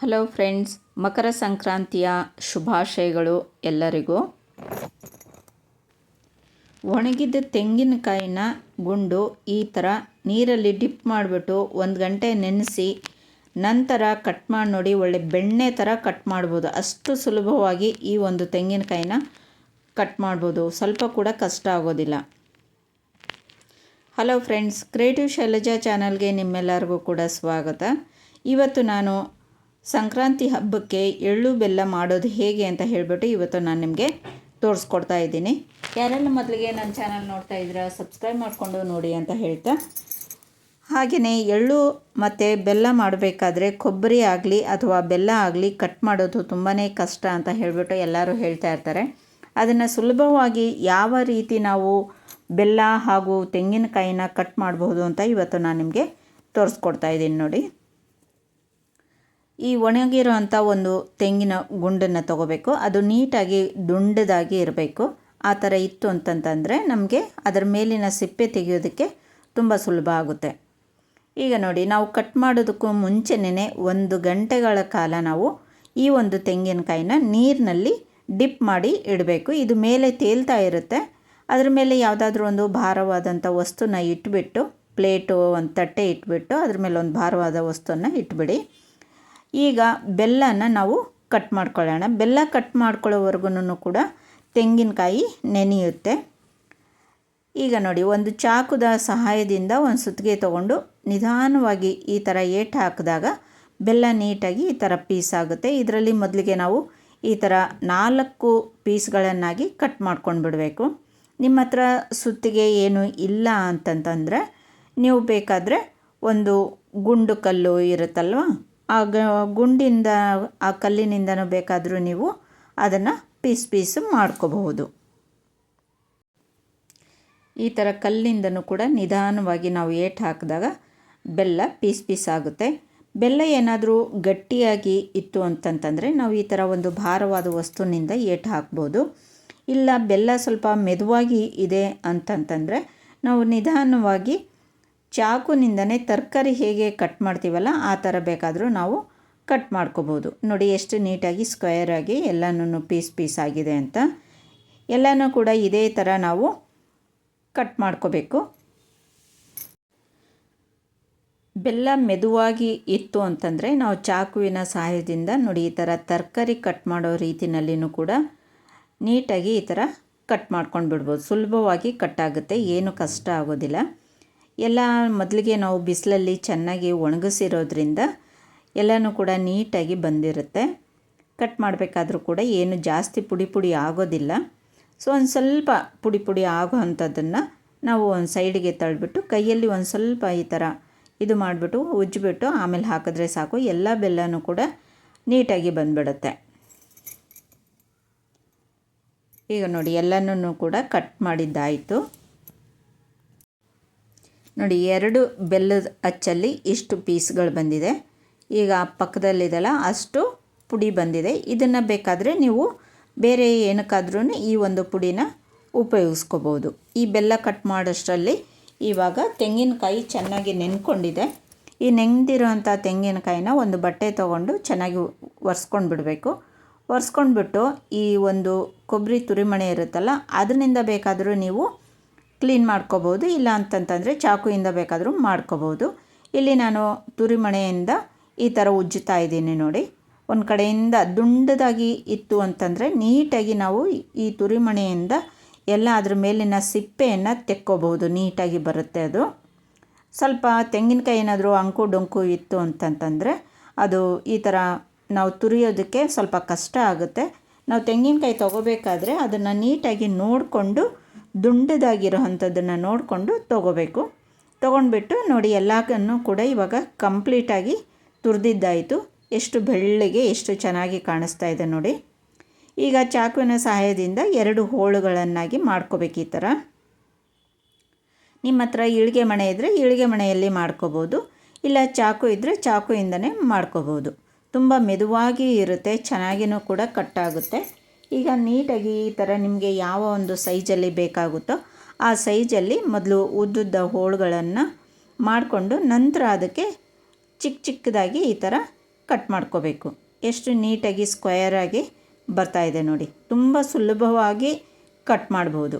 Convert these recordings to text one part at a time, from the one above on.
Hello friends ಮಕರ ಸಂಕ್ರಾಂತಿಯ ಶುಭಾಶಯಗಳು ಎಲ್ಲರಿಗೂ. ಒಣಗಿದ ತೆಂಗಿನಕಾಯಿನ ಗುಂಡು ಈ ಥರ ನೀರಲ್ಲಿ ಡಿಪ್ ಮಾಡಿಬಿಟ್ಟು ಒಂದು ಗಂಟೆ ನೆನೆಸಿ ನಂತರ ಕಟ್ ಮಾಡಿ ನೋಡಿ ಒಳ್ಳೆ ಬೆಣ್ಣೆ ಥರ ಕಟ್ ಮಾಡ್ಬೋದು. ಅಷ್ಟು ಸುಲಭವಾಗಿ ಈ ಒಂದು ತೆಂಗಿನಕಾಯಿನ ಕಟ್ ಮಾಡ್ಬೋದು. ಸ್ವಲ್ಪ ಕೂಡ ಕಷ್ಟ ಆಗೋದಿಲ್ಲ. ಹಲೋ ಫ್ರೆಂಡ್ಸ್ ಕ್ರಿಯೇಟಿವ್ ಶೈಲಜಾ ಚಾನಲ್ಗೆ ನಿಮ್ಮೆಲ್ಲರಿಗೂ ಕೂಡ ಸ್ವಾಗತ. ಇವತ್ತು ನಾನು ಸಂಕ್ರಾಂತಿ ಹಬ್ಬಕ್ಕೆ ಎಳ್ಳು ಬೆಲ್ಲ ಮಾಡೋದು ಹೇಗೆ ಅಂತ ಹೇಳಿಬಿಟ್ಟು ಇವತ್ತು ನಾನು ನಿಮಗೆ ತೋರಿಸ್ಕೊಡ್ತಾ ಇದ್ದೀನಿ. ಯಾರೆಲ್ಲ ಮೊದಲಿಗೆ ನನ್ನ ಚಾನಲ್ ನೋಡ್ತಾ ಇದ್ದೀರಾ ಸಬ್ಸ್ಕ್ರೈಬ್ ಮಾಡಿಕೊಂಡು ನೋಡಿ ಅಂತ ಹೇಳ್ತಾ. ಹಾಗೆಯೇ ಎಳ್ಳು ಮತ್ತು ಬೆಲ್ಲ ಮಾಡಬೇಕಾದ್ರೆ ಕೊಬ್ಬರಿ ಆಗಲಿ ಅಥವಾ ಬೆಲ್ಲ ಆಗಲಿ ಕಟ್ ಮಾಡೋದು ತುಂಬಾ ಕಷ್ಟ ಅಂತ ಹೇಳಿಬಿಟ್ಟು ಎಲ್ಲರೂ ಹೇಳ್ತಾ ಇರ್ತಾರೆ. ಅದನ್ನು ಸುಲಭವಾಗಿ ಯಾವ ರೀತಿ ನಾವು ಬೆಲ್ಲ ಹಾಗೂ ತೆಂಗಿನಕಾಯಿನ ಕಟ್ ಮಾಡಬಹುದು ಅಂತ ಇವತ್ತು ನಾನು ನಿಮಗೆ ತೋರಿಸ್ಕೊಡ್ತಾ ಇದ್ದೀನಿ ನೋಡಿ. ಈ ಒಣಗಿರುವಂಥ ಒಂದು ತೆಂಗಿನ ಗುಂಡನ್ನು ತಗೋಬೇಕು. ಅದು ನೀಟಾಗಿ ದುಂಡದಾಗಿ ಇರಬೇಕು. ಆ ಥರ ಇತ್ತು ಅಂತಂತಂದರೆ ನಮಗೆ ಅದರ ಮೇಲಿನ ಸಿಪ್ಪೆ ತೆಗೆಯೋದಕ್ಕೆ ತುಂಬ ಸುಲಭ ಆಗುತ್ತೆ. ಈಗ ನೋಡಿ, ನಾವು ಕಟ್ ಮಾಡೋದಕ್ಕೂ ಮುಂಚೆನೇ ಒಂದು ಗಂಟೆಗಳ ಕಾಲ ನಾವು ಈ ಒಂದು ತೆಂಗಿನಕಾಯಿನ ನೀರಿನಲ್ಲಿ ಡಿಪ್ ಮಾಡಿ ಇಡಬೇಕು. ಇದು ಮೇಲೆ ತೇಲ್ತಾ ಇರುತ್ತೆ. ಅದ್ರ ಮೇಲೆ ಯಾವುದಾದ್ರೂ ಒಂದು ಭಾರವಾದಂಥ ವಸ್ತುನ ಇಟ್ಬಿಟ್ಟು, ಪ್ಲೇಟು, ಒಂದು ತಟ್ಟೆ ಇಟ್ಬಿಟ್ಟು, ಅದ್ರ ಮೇಲೆ ಒಂದು ಭಾರವಾದ ವಸ್ತುವನ್ನು ಇಟ್ಬಿಡಿ. ಈಗ ಬೆಲ್ಲನ ನಾವು ಕಟ್ ಮಾಡ್ಕೊಳ್ಳೋಣ. ಬೆಲ್ಲ ಕಟ್ ಮಾಡ್ಕೊಳ್ಳೋವರೆಗೂ ಕೂಡ ತೆಂಗಿನಕಾಯಿ ನೆನೆಯುತ್ತೆ. ಈಗ ನೋಡಿ, ಒಂದು ಚಾಕುದ ಸಹಾಯದಿಂದ ಒಂದು ಸುತ್ತಿಗೆ ತಗೊಂಡು ನಿಧಾನವಾಗಿ ಈ ಥರ ಏಟು ಹಾಕಿದಾಗ ಬೆಲ್ಲ ನೀಟಾಗಿ ಈ ಥರ ಪೀಸ್ ಆಗುತ್ತೆ. ಇದರಲ್ಲಿ ಮೊದಲಿಗೆ ನಾವು ಈ ಥರ ನಾಲ್ಕು ಪೀಸ್ಗಳನ್ನಾಗಿ ಕಟ್ ಮಾಡ್ಕೊಂಡು ಬಿಡಬೇಕು ನಿಮ್ಮ ಹತ್ರ ಸುತ್ತಿಗೆ ಏನು ಇಲ್ಲ ಅಂತಂತಂದರೆ, ನೀವು ಬೇಕಾದರೆ ಒಂದು ಗುಂಡು ಕಲ್ಲು ಇರುತ್ತಲ್ವ ಆ ಗುಂಡಿಂದ, ಆ ಕಲ್ಲಿನಿಂದನೂ ಬೇಕಾದರೂ ನೀವು ಅದನ್ನು ಪೀಸ್ ಪೀಸ್ ಮಾಡ್ಕೋಬಹುದು. ಈ ಥರ ಕಲ್ಲಿಂದನೂ ಕೂಡ ನಿಧಾನವಾಗಿ ನಾವು ಏಟು ಹಾಕಿದಾಗ ಬೆಲ್ಲ ಪೀಸ್ ಪೀಸ್ ಆಗುತ್ತೆ. ಬೆಲ್ಲ ಏನಾದರೂ ಗಟ್ಟಿಯಾಗಿ ಇತ್ತು ಅಂತಂತಂದರೆ ನಾವು ಈ ಥರ ಒಂದು ಭಾರವಾದ ವಸ್ತುವಿನಿಂದ ಏಟು ಹಾಕ್ಬೋದು. ಇಲ್ಲ, ಬೆಲ್ಲ ಸ್ವಲ್ಪ ಮೆದುವಾಗಿ ಇದೆ ಅಂತಂತಂದರೆ ನಾವು ನಿಧಾನವಾಗಿ ಚಾಕುನಿಂದನೇ ತರಕಾರಿ ಹೇಗೆ ಕಟ್ ಮಾಡ್ತೀವಲ್ಲ, ಆ ಥರ ಬೇಕಾದರೂ ನಾವು ಕಟ್ ಮಾಡ್ಕೋಬೋದು. ನೋಡಿ, ಎಷ್ಟು ನೀಟಾಗಿ ಸ್ಕ್ವೇರ್ ಆಗಿ ಎಲ್ಲನೂ ಪೀಸ್ ಪೀಸ್ ಆಗಿದೆ ಅಂತ. ಎಲ್ಲನೂ ಕೂಡ ಇದೇ ಥರ ನಾವು ಕಟ್ ಮಾಡ್ಕೋಬೇಕು. ಬೆಲ್ಲ ಮೆದುವಾಗಿ ಇತ್ತು ಅಂತಂದರೆ ನಾವು ಚಾಕುವಿನ ಸಹಾಯದಿಂದ ನೋಡಿ, ಈ ಥರ ತರಕಾರಿ ಕಟ್ ಮಾಡೋ ರೀತಿನಲ್ಲಿನೂ ಕೂಡ ನೀಟಾಗಿ ಈ ಥರ ಕಟ್ ಮಾಡ್ಕೊಂಡು ಬಿಡ್ಬೋದು ಸುಲಭವಾಗಿ ಕಟ್ ಆಗುತ್ತೆ, ಏನು ಕಷ್ಟ ಆಗೋದಿಲ್ಲ. ಎಲ್ಲ ಮೊದಲಿಗೆ ನಾವು ಬಿಸಿಲಲ್ಲಿ ಚೆನ್ನಾಗಿ ಒಣಗಿಸಿರೋದ್ರಿಂದ ಎಲ್ಲನೂ ಕೂಡ ನೀಟಾಗಿ ಬಂದಿರುತ್ತೆ. ಕಟ್ ಮಾಡಬೇಕಾದ್ರೂ ಕೂಡ ಏನು ಜಾಸ್ತಿ ಪುಡಿ ಪುಡಿ ಆಗೋದಿಲ್ಲ. ಸೊ, ಒಂದು ಸ್ವಲ್ಪ ಪುಡಿ ಪುಡಿ ಆಗೋ ಅಂಥದ್ದನ್ನು ನಾವು ಒಂದು ಸೈಡಿಗೆ ತಳ್ಳಿಬಿಟ್ಟು ಕೈಯಲ್ಲಿ ಒಂದು ಸ್ವಲ್ಪ ಈ ಥರ ಇದು ಮಾಡಿಬಿಟ್ಟು ಉಜ್ಜಿಬಿಟ್ಟು ಆಮೇಲೆ ಹಾಕಿದ್ರೆ ಸಾಕು. ಎಲ್ಲ ಬೆಲ್ಲನೂ ಕೂಡ ನೀಟಾಗಿ ಬಂದ್ಬಿಡುತ್ತೆ. ಈಗ ನೋಡಿ, ಎಲ್ಲನೂ ಕೂಡ ಕಟ್ ಮಾಡಿದ್ದಾಯಿತು. ನೋಡಿ, ಎರಡು ಬೆಲ್ಲದ ಅಚ್ಚಲ್ಲಿ ಇಷ್ಟು ಪೀಸ್ಗಳು ಬಂದಿದೆ. ಈಗ ಪಕ್ಕದಲ್ಲಿದೆಲ್ಲ ಅಷ್ಟು ಪುಡಿ ಬಂದಿದೆ. ಇದನ್ನು ಬೇಕಾದರೆ ನೀವು ಬೇರೆ ಏನಕ್ಕಾದ್ರೂ ಈ ಒಂದು ಪುಡಿನ ಉಪಯೋಗಿಸ್ಕೋಬೋದು. ಈ ಬೆಲ್ಲ ಕಟ್ ಮಾಡೋಷ್ಟರಲ್ಲಿ ಇವಾಗ ತೆಂಗಿನಕಾಯಿ ಚೆನ್ನಾಗಿ ನೆನ್ಕೊಂಡಿದೆ. ಈ ನೆಂದಿರೋಂಥ ತೆಂಗಿನಕಾಯಿನ ಒಂದು ಬಟ್ಟೆ ತೊಗೊಂಡು ಚೆನ್ನಾಗಿ ಒರೆಸ್ಕೊಂಡು ಬಿಡಬೇಕು. ಒರೆಸ್ಕೊಂಡ್ಬಿಟ್ಟು ಈ ಒಂದು ಕೊಬ್ಬರಿ ತುರಿಮಣೆ ಇರುತ್ತಲ್ಲ, ಅದರಿಂದ ಬೇಕಾದರೂ ನೀವು ಕ್ಲೀನ್ ಮಾಡ್ಕೋಬೋದು, ಇಲ್ಲ ಅಂತಂತಂದರೆ ಚಾಕುಯಿಂದ ಬೇಕಾದರೂ ಮಾಡ್ಕೋಬೋದು. ಇಲ್ಲಿ ನಾನು ತುರಿಮಣೆಯಿಂದ ಈ ಥರ ಉಜ್ಜುತ್ತಾ ಇದ್ದೀನಿ ನೋಡಿ. ಒಂದು ಕಡೆಯಿಂದ ದುಂಡದಾಗಿ ಇತ್ತು ಅಂತಂದರೆ ನೀಟಾಗಿ ನಾವು ಈ ತುರಿಮಣೆಯಿಂದ ಎಲ್ಲ ಅದ್ರ ಮೇಲಿನ ಸಿಪ್ಪೆಯನ್ನು ತೆಕ್ಕೋಬೋದು, ನೀಟಾಗಿ ಬರುತ್ತೆ ಅದು. ಸ್ವಲ್ಪ ತೆಂಗಿನಕಾಯಿ ಏನಾದರೂ ಅಂಕು ಡೊಂಕು ಇತ್ತು ಅಂತಂತಂದರೆ ಅದು ಈ ಥರ ನಾವು ತುರಿಯೋದಕ್ಕೆ ಸ್ವಲ್ಪ ಕಷ್ಟ ಆಗುತ್ತೆ. ನಾವು ತೆಂಗಿನಕಾಯಿ ತೊಗೋಬೇಕಾದ್ರೆ ಅದನ್ನು ನೀಟಾಗಿ ನೋಡಿಕೊಂಡು ದುಂಡದಾಗಿರೋ ಅಂಥದ್ದನ್ನು ನೋಡಿಕೊಂಡು ತೊಗೋಬೇಕು. ತೊಗೊಂಡ್ಬಿಟ್ಟು ನೋಡಿ ಎಲ್ಲನೂ ಕೂಡ ಇವಾಗ ಕಂಪ್ಲೀಟಾಗಿ ತುರಿದಿದ್ದಾಯಿತು. ಎಷ್ಟು ಬೆಳ್ಳಗೆ ಎಷ್ಟು ಚೆನ್ನಾಗಿ ಕಾಣಿಸ್ತಾ ಇದೆ ನೋಡಿ. ಈಗ ಚಾಕುವಿನ ಸಹಾಯದಿಂದ ಎರಡು ಹೋಳುಗಳನ್ನಾಗಿ ಮಾಡ್ಕೋಬೇಕು ಈ ಥರ. ನಿಮ್ಮ ಹತ್ರ ಇಳಿಗೆ ಮಣೆ ಇದ್ದರೆ ಇಳಿಗೆ ಮಣೆಯಲ್ಲಿ ಮಾಡ್ಕೋಬೋದು. ಇಲ್ಲ ಚಾಕು ಇದ್ದರೆ ಚಾಕುಯಿಂದನೇ ಮಾಡ್ಕೋಬೋದು. ತುಂಬ ಮೆದುವಾಗಿ ಇರುತ್ತೆ ಚೆನ್ನಾಗಿಯೂ ಕೂಡ ಕಟ್ಟಾಗುತ್ತೆ ಈಗ ನೀಟಾಗಿ ಈ ಥರ ನಿಮಗೆ ಯಾವ ಒಂದು ಸೈಜಲ್ಲಿ ಬೇಕಾಗುತ್ತೋ ಆ ಸೈಜಲ್ಲಿ ಮೊದಲು ಉದ್ದುದ್ದ ಹೋಳುಗಳನ್ನು ಮಾಡಿಕೊಂಡು ನಂತರ ಅದಕ್ಕೆ ಚಿಕ್ಕ ಚಿಕ್ಕದಾಗಿ ಈ ಥರ ಕಟ್ ಮಾಡ್ಕೋಬೇಕು. ಎಷ್ಟು ನೀಟಾಗಿ ಸ್ಕ್ವಯರಾಗಿ ಇದೆ ನೋಡಿ. ತುಂಬ ಸುಲಭವಾಗಿ ಕಟ್ ಮಾಡ್ಬೋದು.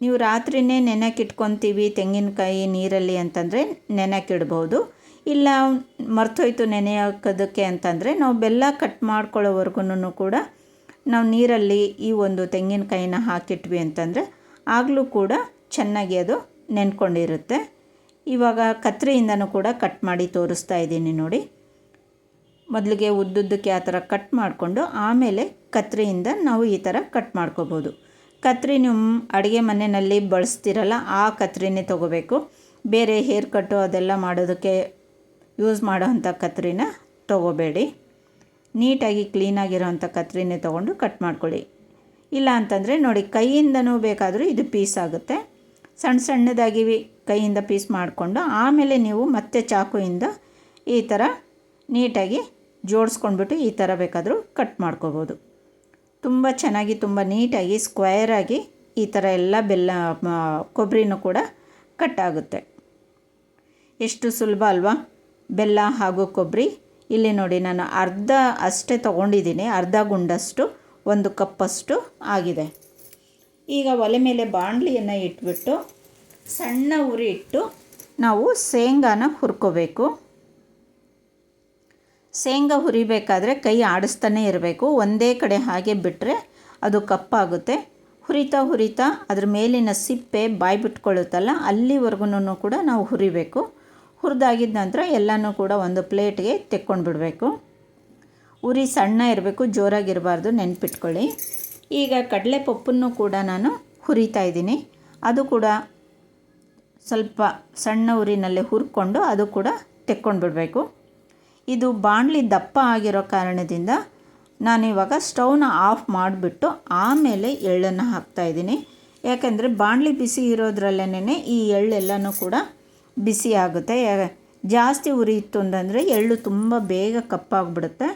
ನೀವು ರಾತ್ರಿನೇ ನೆನೆಕಿಟ್ಕೊತೀವಿ ತೆಂಗಿನಕಾಯಿ ನೀರಲ್ಲಿ ಅಂತಂದರೆ ನೆನೆಕಿಡ್ಬೋದು ಇಲ್ಲ ಮರ್ತೋಯ್ತು ನೆನೆ ಹಾಕೋದಕ್ಕೆ ಅಂತಂದರೆ ನಾವು ಬೆಲ್ಲ ಕಟ್ ಮಾಡ್ಕೊಳ್ಳೋವರೆಗೂ ಕೂಡ ನಾವು ನೀರಲ್ಲಿ ಈ ಒಂದು ತೆಂಗಿನಕಾಯಿನ ಹಾಕಿಟ್ವಿ ಅಂತಂದರೆ ಆಗಲೂ ಕೂಡ ಚೆನ್ನಾಗಿ ಅದು ನೆನ್ಕೊಂಡಿರುತ್ತೆ. ಇವಾಗ ಕತ್ರಿಯಿಂದನೂ ಕೂಡ ಕಟ್ ಮಾಡಿ ತೋರಿಸ್ತಾ ಇದ್ದೀನಿ ನೋಡಿ. ಮೊದಲಿಗೆ ಉದ್ದುದ್ದಕ್ಕೆ ಆ ಥರ ಕಟ್ ಮಾಡಿಕೊಂಡು ಆಮೇಲೆ ಕತ್ರಿಯಿಂದ ನಾವು ಈ ಥರ ಕಟ್ ಮಾಡ್ಕೋಬೋದು. ಕತ್ರಿ ನಿಮ್ಮ ಅಡುಗೆ ಮನೆಯಲ್ಲಿ ಬಳಸ್ತಿರಲ್ಲ ಆ ಕತ್ರಿನೇ ತೊಗೋಬೇಕು. ಬೇರೆ ಹೇರ್ ಕಟ್ಟು ಅದೆಲ್ಲ ಮಾಡೋದಕ್ಕೆ ಯೂಸ್ ಮಾಡೋ ಅಂಥ ಕತ್ರಿನ ತೊಗೋಬೇಡಿ. ನೀಟಾಗಿ ಕ್ಲೀನಾಗಿರೋವಂಥ ಕತ್ರಿನೇ ತೊಗೊಂಡು ಕಟ್ ಮಾಡ್ಕೊಳ್ಳಿ. ಇಲ್ಲ ಅಂತಂದರೆ ನೋಡಿ, ಕೈಯಿಂದನೂ ಬೇಕಾದರೂ ಇದು ಪೀಸ್ ಆಗುತ್ತೆ. ಸಣ್ಣ ಸಣ್ಣದಾಗಿ ಕೈಯಿಂದ ಪೀಸ್ ಮಾಡಿಕೊಂಡು ಆಮೇಲೆ ನೀವು ಮತ್ತೆ ಚಾಕುಯಿಂದ ಈ ಥರ ನೀಟಾಗಿ ಜೋಡಿಸ್ಕೊಂಡ್ಬಿಟ್ಟು ಈ ಥರ ಬೇಕಾದರೂ ಕಟ್ ಮಾಡ್ಕೋಬೋದು. ತುಂಬ ಚೆನ್ನಾಗಿ, ತುಂಬ ನೀಟಾಗಿ ಸ್ಕ್ವಯರಾಗಿ ಈ ಥರ ಎಲ್ಲ ಬೆಲ್ಲ ಕೊಬ್ಬರಿನೂ ಕೂಡ ಕಟ್ ಆಗುತ್ತೆ. ಎಷ್ಟು ಸುಲಭ ಅಲ್ವಾ? ಬೆಲ್ಲ ಹಾಗೂ ಕೊಬ್ಬರಿ. ಇಲ್ಲಿ ನೋಡಿ, ನಾನು ಅರ್ಧ ಅಷ್ಟೇ ತೊಗೊಂಡಿದ್ದೀನಿ, ಅರ್ಧ ಗುಂಡಷ್ಟು, ಒಂದು ಕಪ್ಪಷ್ಟು ಆಗಿದೆ. ಈಗ ಒಲೆ ಮೇಲೆ ಬಾಣಲಿಯನ್ನು ಇಟ್ಬಿಟ್ಟು, ಸಣ್ಣ ಉರಿ ಇಟ್ಟು ನಾವು ಶೇಂಗಾನ ಹುರ್ಕೋಬೇಕು. ಶೇಂಗಾ ಹುರಿಬೇಕಾದ್ರೆ ಕೈ ಆಡಿಸ್ತಾನೆ ಇರಬೇಕು. ಒಂದೇ ಕಡೆ ಹಾಗೆ ಬಿಟ್ಟರೆ ಅದು ಕಪ್ಪಾಗುತ್ತೆ. ಹುರಿತಾ ಹುರಿತಾ ಅದ್ರ ಮೇಲಿನ ಸಿಪ್ಪೆ ಬಾಯಿ ಬಿಟ್ಕೊಳ್ಳುತ್ತಲ್ಲ ಅಲ್ಲಿವರೆಗೂ ಕೂಡ ನಾವು ಹುರಿಬೇಕು. ಹುರಿದಾಗಿದ್ದ ನಂತರ ಎಲ್ಲನೂ ಕೂಡ ಒಂದು ಪ್ಲೇಟ್ಗೆ ತೆಕ್ಕೊಂಡು ಬಿಡಬೇಕು ಉರಿ ಸಣ್ಣ ಇರಬೇಕು, ಜೋರಾಗಿರಬಾರ್ದು, ನೆನ್ಪಿಟ್ಕೊಳ್ಳಿ. ಈಗ ಕಡಲೆ ಪಪ್ಪನ್ನು ಕೂಡ ನಾನು ಹುರಿತಾ ಇದ್ದೀನಿ. ಅದು ಕೂಡ ಸ್ವಲ್ಪ ಸಣ್ಣ ಉರಿನಲ್ಲೇ ಹುರ್ಕೊಂಡು ಅದು ಕೂಡ ತೆಕ್ಕೊಂಡು ಬಿಡಬೇಕು ಇದು ಬಾಣಲಿ ದಪ್ಪ ಆಗಿರೋ ಕಾರಣದಿಂದ ನಾನು ಇವಾಗ ಸ್ಟವ್ನ ಆಫ್ ಮಾಡಿಬಿಟ್ಟು ಆಮೇಲೆ ಎಳ್ಳನ್ನು ಹಾಕ್ತಾಯಿದ್ದೀನಿ ಯಾಕೆಂದರೆ ಬಾಣಲಿ ಬಿಸಿ ಇರೋದ್ರಲ್ಲೇನೆ ಈ ಎಳ್ಳೆಲ್ಲನೂ ಕೂಡ ಬಿಸಿ ಆಗುತ್ತೆ. ಜಾಸ್ತಿ ಉರಿ ಇತ್ತು ಅಂತಂದರೆ ಎಳ್ಳು ತುಂಬ ಬೇಗ ಕಪ್ಪಾಗ್ಬಿಡುತ್ತೆ.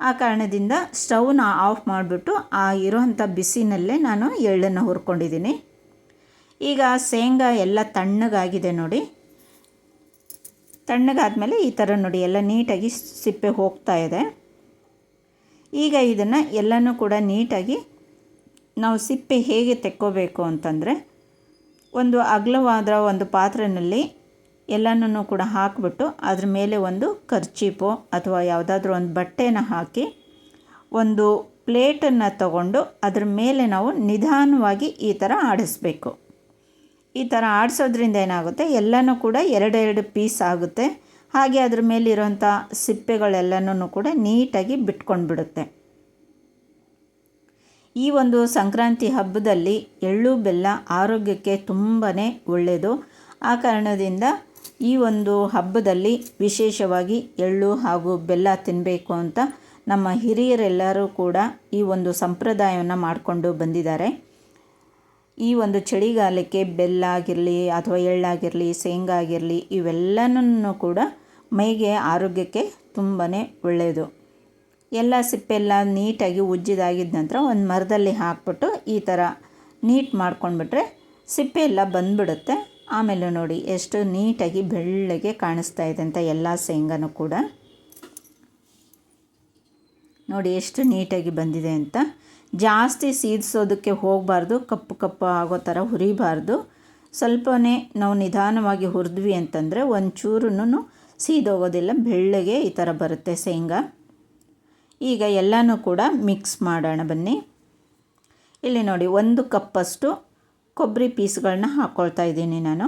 ಆ ಕಾರಣದಿಂದ ಸ್ಟವ್ನ ಆಫ್ ಮಾಡಿಬಿಟ್ಟು ಆ ಇರೋವಂಥ ಬಿಸಿನಲ್ಲೇ ನಾನು ಎಳ್ಳನ್ನು ಹುರ್ಕೊಂಡಿದ್ದೀನಿ. ಈಗ ಶೇಂಗಾ ಎಲ್ಲ ತಣ್ಣಗಾಗಿದೆ ನೋಡಿ. ತಣ್ಣಗಾದಮೇಲೆ ಈ ಥರ ನೋಡಿ, ಎಲ್ಲ ನೀಟಾಗಿ ಸಿಪ್ಪೆ ಹೋಗ್ತಾ ಇದೆ. ಈಗ ಇದನ್ನು ಎಲ್ಲನೂ ಕೂಡ ನೀಟಾಗಿ ನಾವು ಸಿಪ್ಪೆ ಹೇಗೆ ತೆಕ್ಕೋಬೇಕು ಅಂತಂದರೆ ಒಂದು ಅಗಲವಾದ ಒಂದು ಪಾತ್ರೆಯಲ್ಲಿ ಎಲ್ಲನೂ ಕೂಡ ಹಾಕಿಬಿಟ್ಟು ಅದ್ರ ಮೇಲೆ ಒಂದು ಕರ್ಚೀಪು ಅಥವಾ ಯಾವುದಾದ್ರೂ ಒಂದು ಬಟ್ಟೆನ ಹಾಕಿ ಒಂದು ಪ್ಲೇಟನ್ನು ತಗೊಂಡು ಅದ್ರ ಮೇಲೆ ನಾವು ನಿಧಾನವಾಗಿ ಈ ಥರ ಆಡಿಸ್ಬೇಕು. ಈ ಥರ ಆಡಿಸೋದ್ರಿಂದ ಏನಾಗುತ್ತೆ? ಎಲ್ಲನೂ ಕೂಡ ಎರಡೆರಡು ಪೀಸ್ ಆಗುತ್ತೆ. ಹಾಗೆ ಅದ್ರ ಮೇಲಿರೋಂಥ ಸಿಪ್ಪೆಗಳೆಲ್ಲನೂ ಕೂಡ ನೀಟಾಗಿ ಬಿಟ್ಕೊಂಡು ಬಿಡುತ್ತೆ ಈ ಒಂದು ಸಂಕ್ರಾಂತಿ ಹಬ್ಬದಲ್ಲಿ ಎಳ್ಳು, ಬೆಲ್ಲ ಆರೋಗ್ಯಕ್ಕೆ ತುಂಬಾ ಒಳ್ಳೆಯದು ಆ ಕಾರಣದಿಂದ ಈ ಒಂದು ಹಬ್ಬದಲ್ಲಿ ವಿಶೇಷವಾಗಿ ಎಳ್ಳು ಹಾಗೂ ಬೆಲ್ಲ ತಿನ್ನಬೇಕು ಅಂತ ನಮ್ಮ ಹಿರಿಯರೆಲ್ಲರೂ ಕೂಡ ಈ ಒಂದು ಸಂಪ್ರದಾಯವನ್ನು ಮಾಡಿಕೊಂಡು ಬಂದಿದ್ದಾರೆ. ಈ ಒಂದು ಚಳಿಗಾಲಕ್ಕೆ ಬೆಲ್ಲ ಆಗಿರಲಿ ಅಥವಾ ಎಳ್ಳಾಗಿರಲಿ, ಶೇಂಗಾ ಆಗಿರಲಿ ಇವೆಲ್ಲನೂ ಕೂಡ ಮೈಗೆ ಆರೋಗ್ಯಕ್ಕೆ ತುಂಬಾ ಒಳ್ಳೆಯದು ಎಲ್ಲ ಸಿಪ್ಪೆಲ್ಲ ನೀಟಾಗಿ ಉಜ್ಜಿದಾಗಿದ್ದ ನಂತರ ಒಂದು ಮರದಲ್ಲಿ ಹಾಕ್ಬಿಟ್ಟು ಈ ಥರ ನೀಟ್ ಮಾಡ್ಕೊಂಡ್ಬಿಟ್ರೆ ಸಿಪ್ಪೆ ಎಲ್ಲ ಬಂದ್ಬಿಡುತ್ತೆ. ಆಮೇಲೆ ನೋಡಿ ಎಷ್ಟು ನೀಟಾಗಿ ಬೆಳ್ಳಗೆ ಕಾಣಿಸ್ತಾ ಇದೆ ಅಂತ ಎಲ್ಲ ಶೇಂಗಾನು ಕೂಡ. ನೋಡಿ ಎಷ್ಟು ನೀಟಾಗಿ ಬಂದಿದೆ ಅಂತ. ಜಾಸ್ತಿ ಸೀದಿಸೋದಕ್ಕೆ ಹೋಗಬಾರ್ದು, ಕಪ್ಪು ಕಪ್ಪು ಆಗೋ ಥರ ಹುರಿಬಾರ್ದು. ಸ್ವಲ್ಪನೇ ನಾವು ನಿಧಾನವಾಗಿ ಹುರಿದ್ವಿ ಅಂತಂದರೆ ಒಂಚೂರು ಸೀದೋಗೋದಿಲ್ಲ, ಬೆಳ್ಳಗೆ ಈ ಥರ ಬರುತ್ತೆ ಶೇಂಗಾ. ಈಗ ಎಲ್ಲನೂ ಕೂಡ ಮಿಕ್ಸ್ ಮಾಡೋಣ ಬನ್ನಿ. ಇಲ್ಲಿ ನೋಡಿ, ಒಂದು ಕಪ್ಪಷ್ಟು ಕೊಬ್ಬರಿ ಪೀಸ್ಗಳನ್ನ ಹಾಕ್ಕೊಳ್ತಾ ಇದ್ದೀನಿ ನಾನು.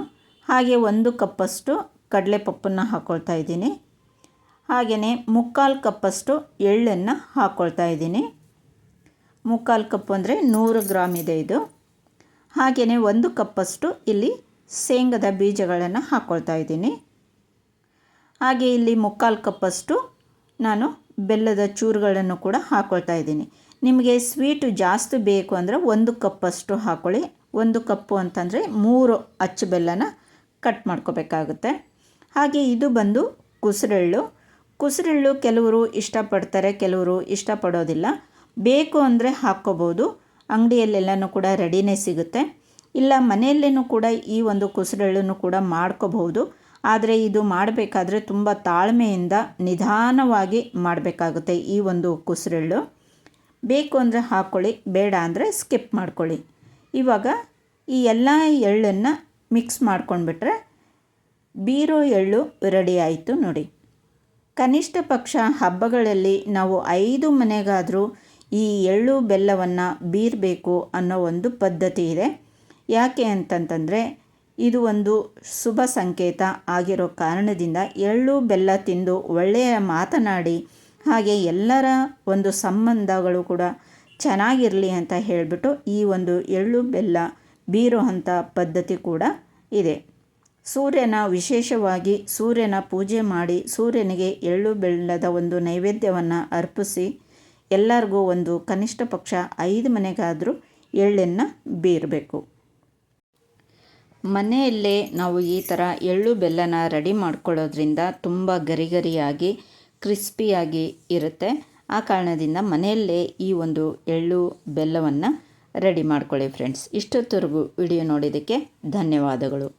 ಹಾಗೆ ಒಂದು ಕಪ್ಪಷ್ಟು ಕಡಲೆಪಪ್ಪನ್ನು ಹಾಕ್ಕೊಳ್ತಾ ಇದ್ದೀನಿ. ಹಾಗೆಯೇ ಮುಕ್ಕಾಲು ಕಪ್ಪಷ್ಟು ಎಳ್ಳನ್ನು ಹಾಕ್ಕೊಳ್ತಾ ಇದ್ದೀನಿ. ಮುಕ್ಕಾಲು ಕಪ್ಪು ಅಂದರೆ ನೂರು ಗ್ರಾಮ್ ಇದೆ ಇದು. ಹಾಗೆಯೇ ಒಂದು ಕಪ್ಪಷ್ಟು ಇಲ್ಲಿ ಶೇಂಗದ ಬೀಜಗಳನ್ನು ಹಾಕ್ಕೊಳ್ತಾ ಇದ್ದೀನಿ. ಹಾಗೆ ಇಲ್ಲಿ ಮುಕ್ಕಾಲು ಕಪ್ಪಷ್ಟು ನಾನು ಬೆಲ್ಲದ ಚೂರುಗಳನ್ನು ಕೂಡ ಹಾಕ್ಕೊಳ್ತಾ ಇದ್ದೀನಿ. ನಿಮಗೆ ಸ್ವೀಟು ಜಾಸ್ತಿ ಬೇಕು ಅಂದರೆ ಒಂದು ಕಪ್ಪಷ್ಟು ಹಾಕ್ಕೊಳ್ಳಿ ಒಂದು ಕಪ್ಪು ಅಂತಂದರೆ ಮೂರು ಅಚ್ಚು ಬೆಲ್ಲನ ಕಟ್ ಮಾಡ್ಕೋಬೇಕಾಗುತ್ತೆ. ಹಾಗೆ ಇದು ಬಂದು ಕುಸುರೆಳ್ಳು. ಕುಸುರೆಳ್ಳು ಕೆಲವರು ಇಷ್ಟಪಡ್ತಾರೆ, ಕೆಲವರು ಇಷ್ಟಪಡೋದಿಲ್ಲ. ಬೇಕು ಅಂದರೆ ಹಾಕ್ಕೋಬೋದು. ಅಂಗಡಿಯಲ್ಲೆಲ್ಲನೂ ಕೂಡ ರೆಡಿನೇ ಸಿಗುತ್ತೆ. ಇಲ್ಲ ಮನೆಯಲ್ಲೇನೂ ಕೂಡ ಈ ಒಂದು ಕುಸರಳ್ಳನ್ನು ಕೂಡ ಮಾಡ್ಕೋಬಹುದು. ಆದರೆ ಇದು ಮಾಡಬೇಕಾದ್ರೆ ತುಂಬ ತಾಳ್ಮೆಯಿಂದ ನಿಧಾನವಾಗಿ ಮಾಡಬೇಕಾಗುತ್ತೆ ಈ ಒಂದು ಕುಸುರೆಳ್ಳು. ಬೇಕು ಅಂದರೆ ಹಾಕ್ಕೊಳ್ಳಿ ಬೇಡ ಅಂದರೆ ಸ್ಕಿಪ್ ಮಾಡ್ಕೊಳ್ಳಿ. ಇವಾಗ ಈ ಎಲ್ಲ ಎಳ್ಳನ್ನು ಮಿಕ್ಸ್ ಮಾಡ್ಕೊಂಡ್ಬಿಟ್ರೆ ಬೀರೋ ಎಳ್ಳು ರೆಡಿ ಆಯಿತು ನೋಡಿ. ಕನಿಷ್ಠ ಪಕ್ಷ ಹಬ್ಬಗಳಲ್ಲಿ ನಾವು ಐದು ಮನೆಗಾದರೂ ಈ ಎಳ್ಳು ಬೆಲ್ಲವನ್ನು ಬೀರಬೇಕು ಅನ್ನೋ ಒಂದು ಪದ್ಧತಿ ಇದೆ. ಯಾಕೆ ಅಂತಂತಂದರೆ ಇದು ಒಂದು ಶುಭ ಸಂಕೇತ ಆಗಿರೋ ಕಾರಣದಿಂದ ಎಳ್ಳು, ಬೆಲ್ಲ ತಿಂದು ಒಳ್ಳೆಯ ಮಾತನಾಡಿ, ಹಾಗೆ ಎಲ್ಲರ ಒಂದು ಸಂಬಂಧಗಳು ಕೂಡ ಚೆನ್ನಾಗಿರಲಿ ಅಂತ ಹೇಳಿಬಿಟ್ಟು ಈ ಒಂದು ಎಳ್ಳು, ಬೆಲ್ಲ ಬೀರೋ ಪದ್ಧತಿ ಕೂಡ ಇದೆ. ಸೂರ್ಯನ ವಿಶೇಷವಾಗಿ ಸೂರ್ಯನ ಪೂಜೆ ಮಾಡಿ ಸೂರ್ಯನಿಗೆ ಎಳ್ಳು, ಬೆಲ್ಲದ ಒಂದು ನೈವೇದ್ಯವನ್ನು ಅರ್ಪಿಸಿ ಎಲ್ಲರಿಗೂ ಒಂದು ಕನಿಷ್ಠ ಪಕ್ಷ ಐದು ಮನೆಗಾದರೂ ಎಳ್ಳನ್ನು ಬೀರಬೇಕು. ಮನೆಯಲ್ಲೇ ನಾವು ಈ ಥರ ಎಳ್ಳು ಬೆಲ್ಲನ ರೆಡಿ ಮಾಡ್ಕೊಳ್ಳೋದ್ರಿಂದ ತುಂಬ ಗರಿಗರಿಯಾಗಿ, ಕ್ರಿಸ್ಪಿಯಾಗಿ ಇರುತ್ತೆ. ಆ ಕಾರಣದಿಂದ ಮನೆಯಲ್ಲೇ ಈ ಒಂದು ಎಳ್ಳು ಬೆಲ್ಲವನ್ನು ರೆಡಿ ಮಾಡ್ಕೊಳ್ಳಿ ಫ್ರೆಂಡ್ಸ್. ಇಷ್ಟೊತ್ತವರೆಗೂ ವಿಡಿಯೋ ನೋಡಿದ್ದಕ್ಕೆ ಧನ್ಯವಾದಗಳು.